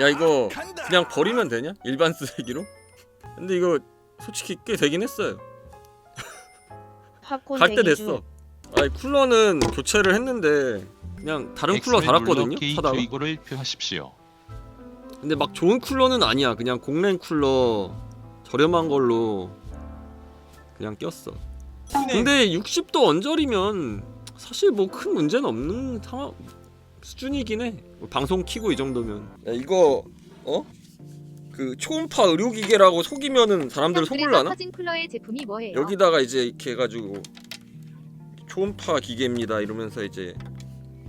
야 이거 그냥 버리면 되냐? 일반 쓰레기로? 근데 이거 솔직히 꽤 되긴 했어요. 팝콘 갈 때 대기 중. 됐어. 아니 쿨러는 교체를 했는데 그냥 다른 쿨러 달았거든요. 사다가. 이거를 표하십시오. 근데 막 좋은 쿨러는 아니야. 그냥 공랭 쿨러 저렴한 걸로 그냥 꼈어. 근데 60도 언저리면 사실 뭐 큰 문제는 없는 상황 수준이긴 해. 뭐 방송 키고 이 정도면. 야 이거 어? 그 초음파 의료기계라고 속이면은 사람들 속을라나? 터진 쿨러의 제품이 뭐예요? 여기다가 이제 이렇게 해가지고 초음파 기계입니다 이러면서 이제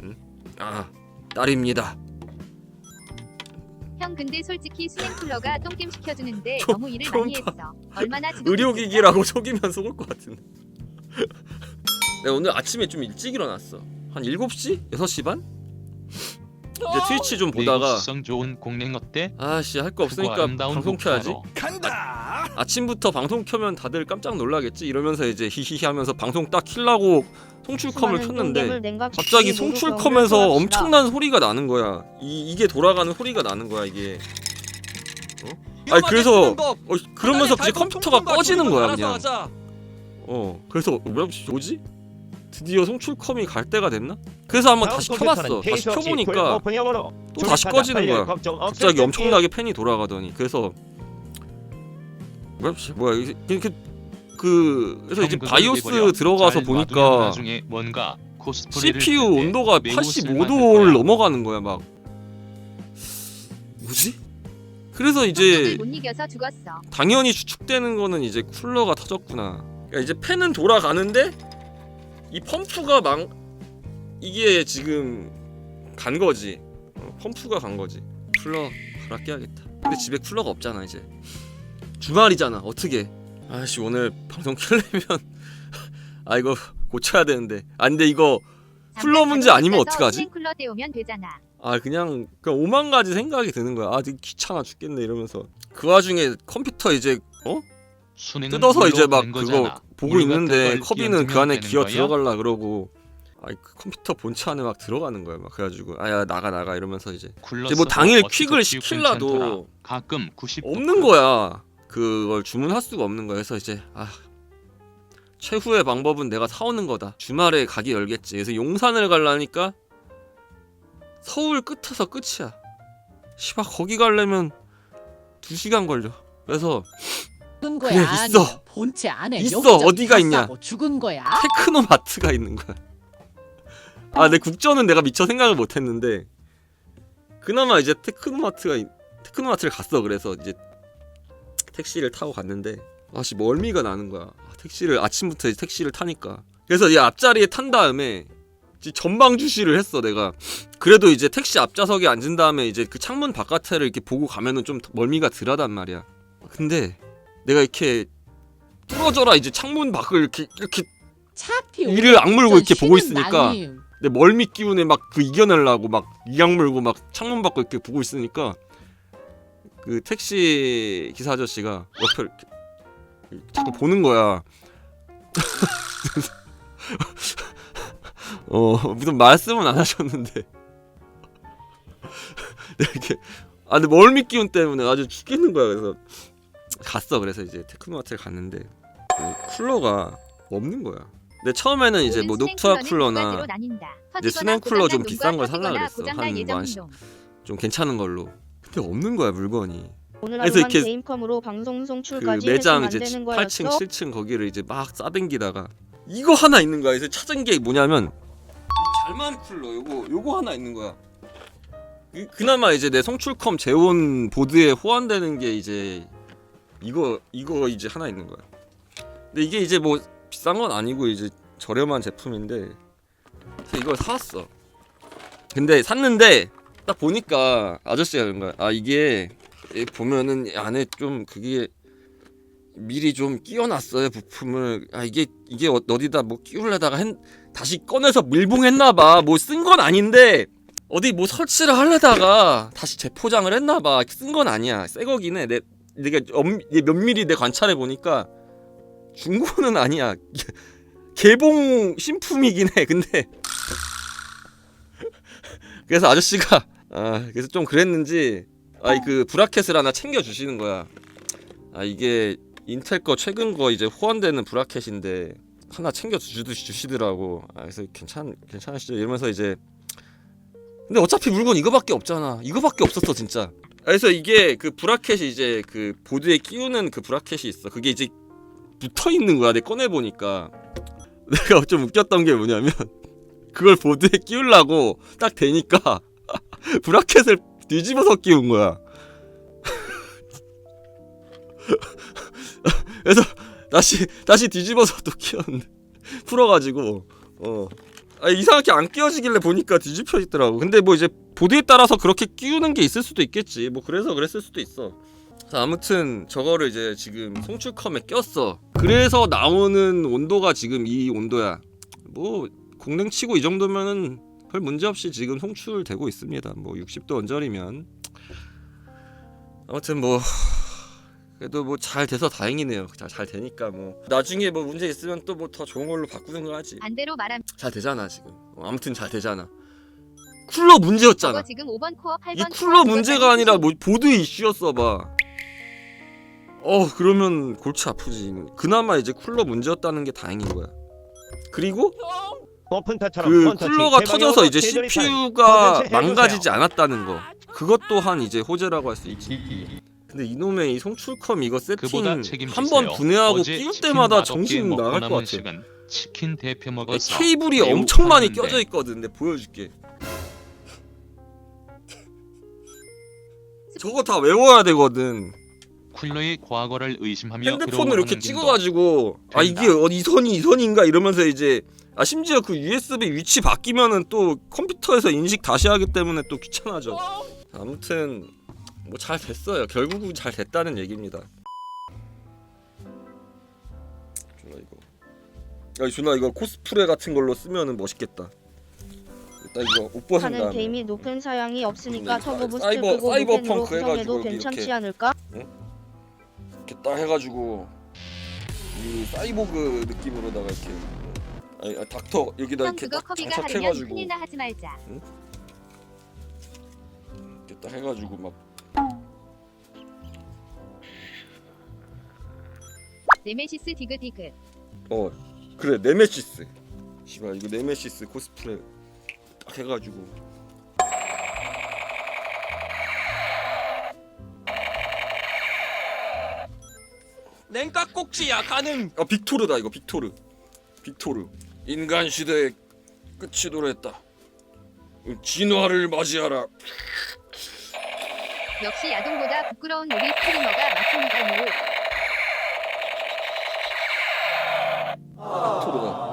응? 아 딸입니다. 형 근데 솔직히 수냉 쿨러가 똥겜 시켜주는데 초- 너무 일을 많이 초음파. 했어. 얼마나 지독했을까? 의료기기라고 속이면 속을 것 같은데. 내가 오늘 아침에 좀 일찍 일어났어. 한 7시? 6시 반? 이제 트위치 좀 보다가 내구성 좋은 공랭 어때? 아씨 할 거 없으니까 방송 켜야지. 목표로. 아침부터 방송 켜면 다들 깜짝 놀라겠지 이러면서 이제 히히히 하면서 방송 딱 킬라고 송출컴을 켰는데 갑자기 송출컴에서 엄청난 소리가 나는 거야. 이 이게 돌아가는 소리가 나는 거야 이게. 어? 아니 그래서 어, 그러면서 이제 컴퓨터가 꺼지는 거야 그냥. 어 그래서 뭐지? 드디어 송출컴이 갈 때가 됐나? 그래서 한번 다시 켜봤어. 다시 켜보니까 또 다시 꺼지는 거야. 갑자기 엄청나게 팬이 돌아가더니 그래서 뭐야 씨, 뭐야 이게 이렇게 그 그래서 이제 형 그걸 바이오스. 들어가서 보니까 나중에 뭔가 코스프레를 CPU 온도가 매우 쓸만할 85도를 거야. 넘어가는 거야 막 뭐지? 그래서 이제. 당연히 추측되는 거는 이제 쿨러가 터졌구나. 그러니까 이제 팬은 돌아가는데 이 펌프가 망 이게 지금 간 거지. 어, 펌프가 간 거지. 쿨러 갈아 껴야겠다. 근데 집에 쿨러가 없잖아 이제. 주말이잖아. 어떻게? 아씨 오늘 방송 켜려면 아 이거 고쳐야 되는데. 아 근데 이거 쿨러 문제 아니면 어떡하지? 쿨러 떼오면 되잖아. 아 그냥 그냥 오만 가지 생각이 드는 거야. 아 되게 귀찮아 죽겠네 이러면서 그 와중에 컴퓨터 이제 어 뜯어서 이제 막된 그거. 보고 물 있는데 커비는 그 안에 기어? 들어갈라 그러고 아이 그 컴퓨터 본체 안에 막 들어가는 거야. 막 그래가지고 아야 나가 나가 이러면서 이제. 이제 뭐 당일 퀵을. 시킬라도 가끔 90 없는 거야. 그걸 주문할 수가 없는 거야. 그래서 이제 아 최후의 방법은 내가 사오는 거다. 주말에 가게 열겠지. 그래서 용산을 가려니까 서울 끝에서 끝이야. 씨발 거기 가려면 2시간 걸려. 그래서 거야. 그래, 아니, 있어. 본체 안에 있어. 어디가 다 있냐. 싸고 죽은 거야. 테크노마트가 있는 거야. 아, 내 국전은 내가 미처 생각을 못 했는데 그나마 이제 테크노마트가 있- 테크노마트를 갔어. 그래서 이제 택시를 타고 갔는데 아씨 멀미가 나는 거야. 아, 택시를 아침부터 이제 택시를 타니까. 그래서 이 앞자리에 탄 다음에 이제 전방 주시를 했어 내가. 그래도 이제 택시 앞좌석에 앉은 다음에 이제 그 창문 바깥을 이렇게 보고 가면은 좀 멀미가 덜하단 말이야. 근데 내가 이렇게 뚫어져라 이제 창문 밖을 이렇게 이렇게 차피 이를 악물고 이렇게 보고 있으니까. 내 멀미 기운에 막 그 이겨내려고 막 이악 물고 막 창문 밖을 이렇게 보고 있으니까 그 택시 기사 아저씨가 이렇게 자꾸 보는 거야. 어 무슨 말씀은 안 하셨는데 이렇게 아 근데 멀미 기운 때문에 아주 죽겠는 거야 그래서 갔어 그래서 이제 테크노마트를 갔는데 그 쿨러가 없는 거야. 근데 처음에는 이제 뭐 녹투아 두 쿨러나. 이제 수냉 쿨러 좀 비싼 걸 살라 그랬어. 한 예전 뭐 한. 좀 괜찮은 걸로. 근데 없는 거야 물건이. 오늘 그래서 하루만 이렇게 게임컴으로 방송 그 송출까지 매장 했으면 안 이제 되는 8층, 거였어? 7층 거기를 이제 막 싸댕기다가 이거 하나 있는 거야. 그래서 찾은 게 뭐냐면 이 잘만 쿨러 요거 요거 하나 있는 거야. 그, 그나마 이제 내 송출컴 재온 보드에 호환되는 게 이제 이거 이거 이제 하나 있는 거야. 근데 이게 이제 뭐 비싼 건 아니고 이제 저렴한 제품인데 그래서 이걸 사왔어. 근데 샀는데 딱 보니까 아저씨가 그런 거야. 아 이게 이 보면은 이 안에 좀 그게 미리 좀 끼워놨어요 부품을. 아 이게 이게 어- 어디다 뭐 끼우려다가 했, 다시 꺼내서 밀봉했나봐. 뭐 쓴 건 아닌데 어디 뭐 설치를 하려다가 다시 재포장을 했나봐. 쓴 건 아니야. 새 거긴 해. 내 내가 엄, 미리 내 관찰해 보니까 중고는 아니야. 개봉 신품이긴 해. 근데 그래서 아저씨가 아 그래서 좀 그랬는지 아이 그 브라켓을 하나 챙겨 주시는 거야. 아 이게 인텔 거 최근 거 이제 후원되는 브라켓인데 하나 챙겨 주듯이 주시더라고. 아 그래서 괜찮 괜찮으시죠? 이러면서 이제 근데 어차피 물건 이거밖에 없잖아. 이거밖에 없었어 진짜. 아, 그래서 이게 그 브라켓이 이제 그 보드에 끼우는 그 브라켓이 있어. 그게 이제 붙어 있는 거야. 내가 꺼내 보니까 내가 좀 웃겼던 게 뭐냐면 그걸 보드에 끼우려고 딱 대니까 브라켓을 뒤집어서 끼운 거야. 그래서 다시 다시 뒤집어서 또 끼웠는데 풀어가지고 어 아, 이상하게 안 끼워지길래 보니까 뒤집혀지더라고. 근데 뭐 이제 보드에 따라서 그렇게 끼우는 게 있을 수도 있겠지. 뭐 그래서 그랬을 수도 있어. 자, 아무튼 저거를 이제 지금 송출컴에 꼈어. 그래서 나오는 온도가 지금 이 온도야. 뭐 공랭치고 이 정도면은 별 문제 없이 지금 송출되고 있습니다. 뭐 60도 언저리면 아무튼 뭐 그래도 뭐 잘 돼서 다행이네요. 잘, 잘 되니까 뭐 나중에 뭐 문제 있으면 또 뭐 더 좋은 걸로 바꾸는 거 하지. 반대로 말하면 잘 되잖아 지금. 어, 아무튼 잘 되잖아. 쿨러 문제였잖아. 지금 5번 코어 8번 이 쿨러 문제가 아니라 뭐 보드 이슈였어 봐. 어 그러면 골치 아프지. 그나마 이제 쿨러 문제였다는 게 다행인 거야. 그리고 그 쿨러가 터져서 이제. CPU가. 망가지지 않았다는 거. 그것 또한 이제 호재라고 할 수 있지. 근데 이놈의 이 송출컴 이거 세팅. 한 번 분해하고 끼울 때마다 정신 나갈 것 같아. 치킨 대표 먹어서 케이블이 엄청 많이. 껴져 있거든. 내가 보여줄게. 저거 다 외워야 되거든. 쿨러의 과거를 의심하며 핸드폰으로 이렇게 찍어가지고 아 된다. 이게 어디 이 선이 이 선인가 이러면서 이제 아 심지어 그 USB 위치 바뀌면은 또 컴퓨터에서 인식 다시 하기 때문에 또 귀찮아져. 아무튼 뭐 잘 됐어요. 결국은 잘 됐다는 얘기입니다. 준아 이거. 야 준아 이거 코스프레 같은 걸로 쓰면은 멋있겠다. 일단 이거 옷 벗은 하는 다음에. 게임이 높은 사양이 없으니까 네, 터보 부스트 사이버- 끄고 사이버펑크 노펜으로 해가지고 구성해도 여기 괜찮지 이렇게. 않을까? 이렇게 딱 해가지고 이 사이보그 느낌으로다가 이렇게. 아니 아, 닥터 여기다 형 이렇게 그거 딱 커비가 하려면 장착해가지고. 큰일 나 하지 말자. 이렇게 딱 해가지고 막. 네메시스 디그 디그. 어 그래 네메시스. 씨발 이거 네메시스 코스프레 딱 해가지고. 냉각 꼭지야 가능. 아 빅토르다 이거 빅토르. 빅토르. 인간 시대의 끝이 도래했다. 진화를 맞이하라. 역시 야동보다 부끄러운 우리 스트리머가 맞습니다 요 빅토르다.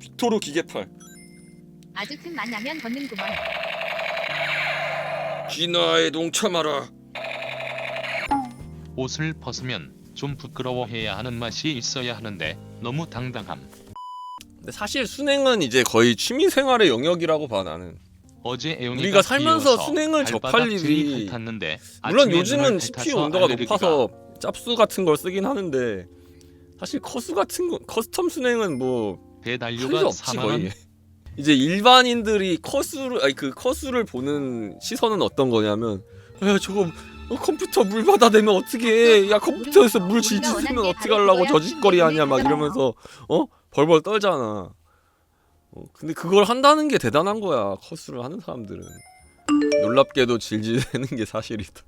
빅토르 기계팔 아주 틈 만나면 걷는구먼. 진화에 동참하라. 옷을 벗으면 좀 부끄러워해야 하는 맛이 있어야 하는데 너무 당당함. 근데 사실 순행은 이제 거의 취미 생활의 영역이라고 봐 나는. 어제 애용이가 우리가 살면서 순행을 접할 일이- 탔는데 물론 아침에 요즘은 CPU 온도가 알레르기가 높아서 짭수 같은 걸 쓰긴 하는데 사실 커수 같은 거 커스텀 순행은 뭐할 배달료가 없지 4만 거의. 원 이제 일반인들이 커수를 아니 그 커수를 보는 시선은 어떤 거냐면 야 저거 어, 컴퓨터 물 받아대면 어떻게 해? 야 컴퓨터에서 물 질질 쓰면 어떻게 하려고 저 짓거리 하냐 막 이러면서 어? 벌벌 떨잖아. 어, 근데 그걸 한다는 게 대단한 거야 커수를 하는 사람들은. 놀랍게도 질질 되는 게 사실이다.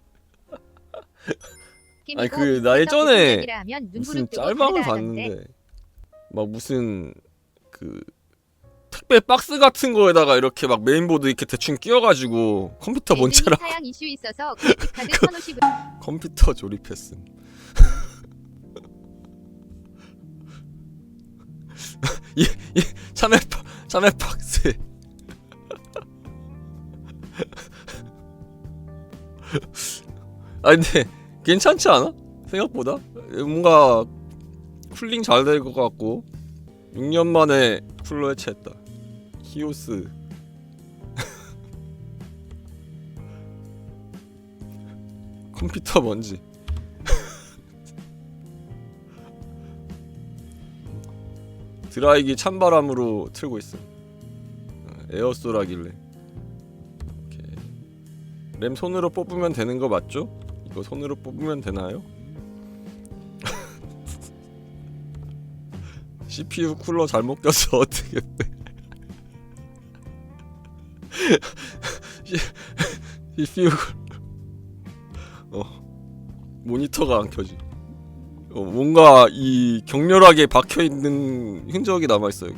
아니, 그, 나 예전에 무슨 짤방을 봤는데 막 무슨 그 택배 박스 같은 거에다가 이렇게 막 메인보드 이렇게 대충 끼워가지고 컴퓨터 본체랑 사양 이슈 있어서 그래픽카드 1050을 컴퓨터 조립했음. 이, 이 참외 파- 참외 박스. 아 근데 괜찮지 않아? 생각보다 뭔가 쿨링 잘 될 것 같고 6년 만에 쿨러 해체했다. 히오스. 컴퓨터 먼지. 드라이기 찬바람으로 틀고 있어. 어, 에어소라길래. 램 손으로 뽑으면 되는 거 맞죠? 이거 손으로 뽑으면 되나요? CPU 쿨러 잘못 껴서 어떻게 빼? CPU 쿨러 어 모니터가 안 켜지. 어, 뭔가 이 격렬하게 박혀 있는 흔적이 남아 있어요.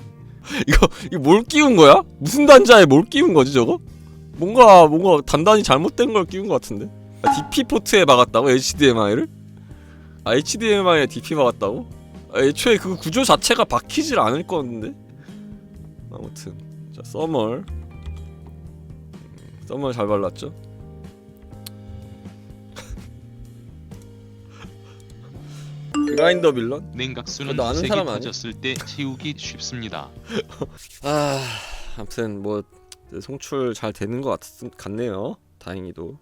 이거 이거 뭘 끼운 거야? 무슨 단자에 뭘 끼운 거지 저거? 뭔가 뭔가 단단히 잘못된 걸 끼운 것 같은데. 아, DP 포트에 박았다고 HDMI를? 아 HDMI에 DP 박았다고? 아, 애초에 그 구조 자체가 박히질 않을 건데. 아무튼 자 써멀 써멀 잘 발랐죠? 그라인더 빌런? 냉각수는 그래도 아는 색이 사람 아니야? 퍼졌을 때 치우기 쉽습니다. 아, 아무튼 뭐 송출 잘 되는 것 같, 같네요. 다행히도.